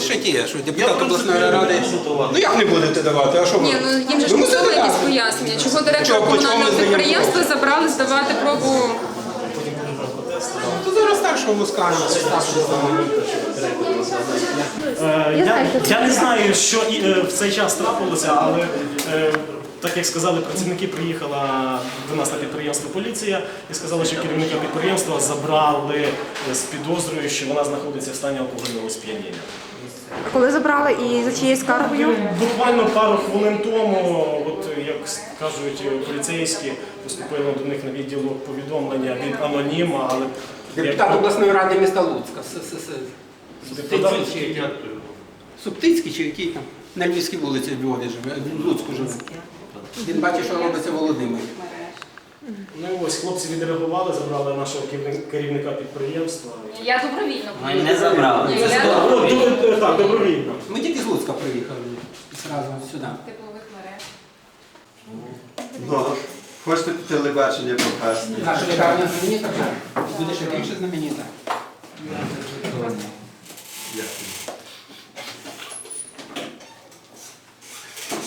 ще ті, що депутат обласної ради. Ну як не будете давати? А що ви? Ні, ну їм же ж Ви мусите якісь пояснення, чого директор Чого, по чому ми комунального підприємства забрали здавати пробу. То зараз старшому скажемо. Е, Я, я не знаю, що і, е, в цей час трапилося, але е, так як сказали, працівники приїхала до нас на підприємство поліція і сказали, що керівника підприємства забрали з підозрою, що вона знаходиться в стані алкогольного сп'яніння. Коли забрали і за чиєю скаргою? Буквально пару хвилин тому, от як кажуть поліцейські, поступило до них на відділок повідомлення від аноніма, але Депутат обласної ради міста Луцька. Суптицький чи який? Там? На Львівській вулиці в Львові живе, в Луцьку живе. Він бачить, що робиться Володимир. Ну ось хлопці відреагували, забрали нашого керівни- керівника підприємства. Я добровільно. Ми не забрали. Це я- О, добровільно. ду- так, добровільно. Ми тільки з Луцька приїхали зразу сюди. Теплових мереж. Ну, хочете телебачення попасти? Наша лікарня знаменита вже. Буде ще більше знаменита. Дякую.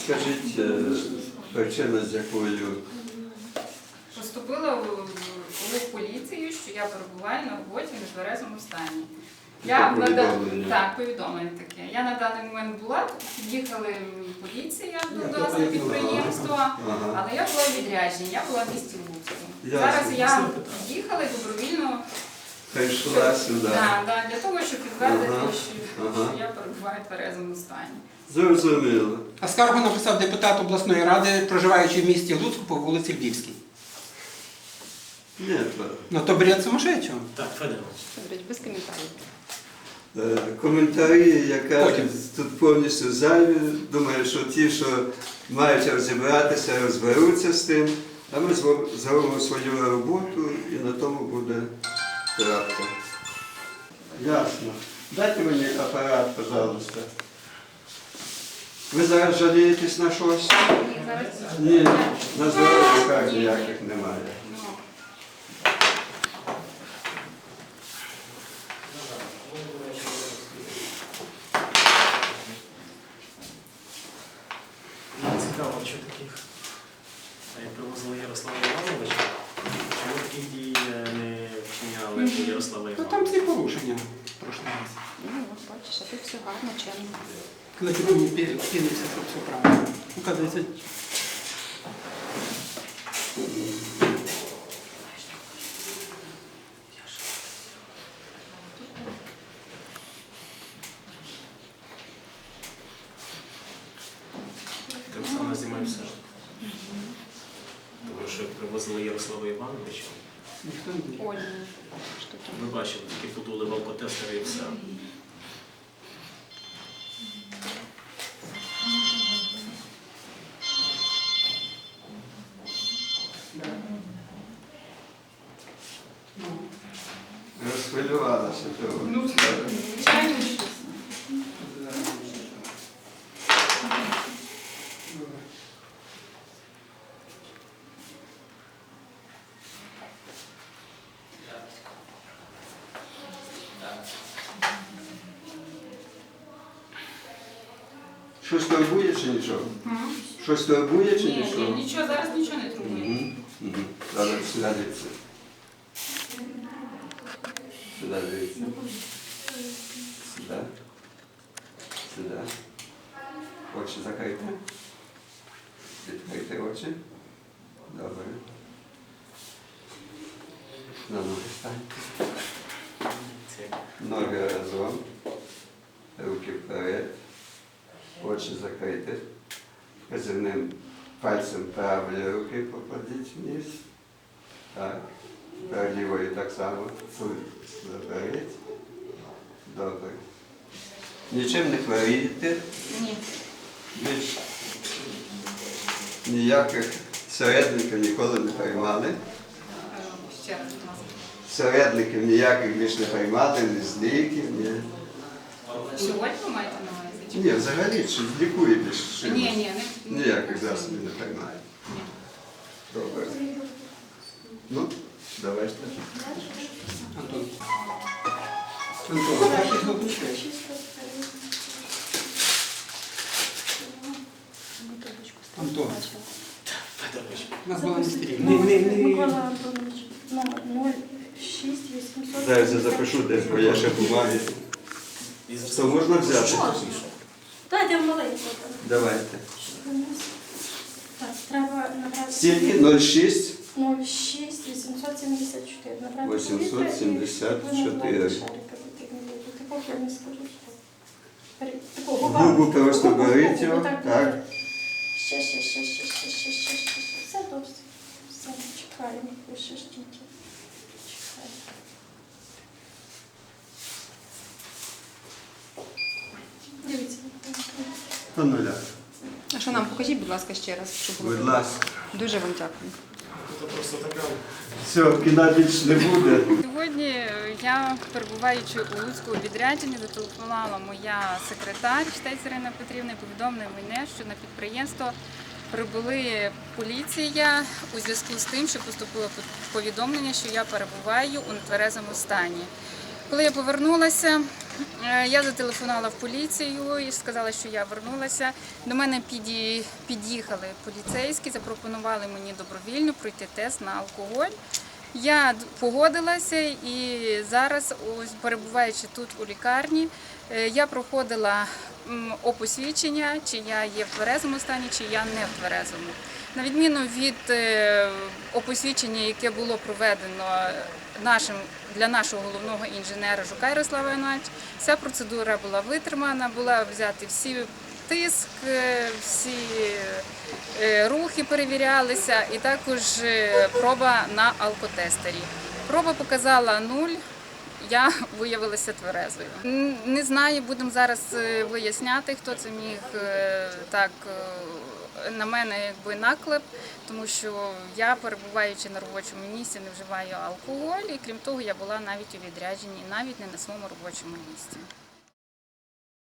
Скажіть, е, причина, з якою Поступила в в поліцію, що я перебуваю на роботі в нетверезому стані. Я Це на да- так, повідомлення таке. Я на даний момент була під'їхали поліція до нас на підприємство, але я була відряджена, я була в місті Луцьку. Зараз я під'їхала і добровільно прийшла сюди? да, да, для того, щоб підтвердити, Ага. що, Ага. що я перебуваю в тверезому стані. Зрозуміло. А скаргу написав депутат обласної ради, проживаючи в місті Луцьку по вулиці Львівській. Ні, то, Ну то бред сумасшедшого. Так, Федорович. Без коментарів. е, коментарі, яка Потім. тут повністю зайві. Думаю, що ті, що мають розібратися, розберуться з тим, а ми зро- зробимо свою роботу і на тому буде крапка. Ясно. Дайте мені апарат, пожалуйста. Ви зараз жалієтесь на щось? Ні, на здоров'я ніяких немає. ну, Цікаво, що таких як привозили Ярослава Івановича, чому таких дій е, не вчиняли у Ярослава Ну Івановича? там ці порушення прошлий раз. Ну, от бачиш, а тут все гарно, чемно. Коли ти мені пінився, що все правильно. Ну, кажеться, Тим саме займався. Тому що привозили Ярослава Івановича, ніхто не буде. Ольні штуки. ви бачили, тільки подули алкотестери і все. Розхвилювалася того. ну, звичайно, що Щось турбує чи нічого? Щось турбує чи ні, ні, нічого? нічого, зараз нічого не турбує. Мгм, мгм. Добре, сюди дивіться. Сюди дивіться. Сюди. Сюди. Очі закрити. Відкрити очі. Добре. На ноги станьте. Це Ноги разом. Руки вперед. Очі закриті. Вказівним пальцем правої руки покладіть вниз. Так. Тепер лівої так само. Заберіть. Добре. Нічим не хворієте. Ні. Більш ніяких середників ніколи не приймали. Середників ніяких більш не приймали, ні з ліків, ні. Сьогодні ви маєте на увазі? Ні, взагалі чи лікуєте чи Ні, ні, не ніяких засобів не приймає. Добре. Ну, давайте. Антон. Антон, Антон. Антон. У нас була не Микола Антонович, номер 06 800. Зараз я запишу десь, бо я ще бумаги. То можна взяти? Можна. Давайте в маленьку. Давайте. Так, треба набрати. Стільки 0,6? 0,6, 874. Набрати 874. Такого я не скажу. Губу просто беріть його. Так. Ще, ще, ще, ще, ще, ще, ще, ще. Все, добре. Все, чекаємо. все, все. По нуля. А що нам покажіть, будь ласка, ще раз, щоб було. Будь ласка. Дуже вам дякую. Це просто така. Все, кіна більш не буде. Сьогодні я, перебуваючи у Луцькому відрядженні, зателефонувала моя секретар Штець Ірина Петрівна і повідомила мене, що на підприємство прибули поліція у зв'язку з тим, що поступило повідомлення, що я перебуваю у нетверезому стані. Коли я повернулася, я зателефонувала в поліцію і сказала, що я вернулася. До мене під'їхали поліцейські, запропонували мені добровільно пройти тест на алкоголь. Я погодилася і зараз, ось перебуваючи тут у лікарні, е, я проходила опосвідчення, чи я є в тверезому стані, чи я не в тверезому. На відміну від е, опосвідчення, яке було проведено нашим для нашого головного інженера Жука Ярослава Івановича, вся процедура була витримана, була взяти всі тиск, е, всі е, рухи перевірялися, і також е, проба на алкотестері. Проба показала нуль. Я виявилася тверезою. Не знаю, будемо зараз виясняти, хто це міг так на мене якби наклеп, тому що я, перебуваючи на робочому місці, не вживаю алкоголь, і крім того, я була навіть у відрядженні, навіть не на своєму робочому місці.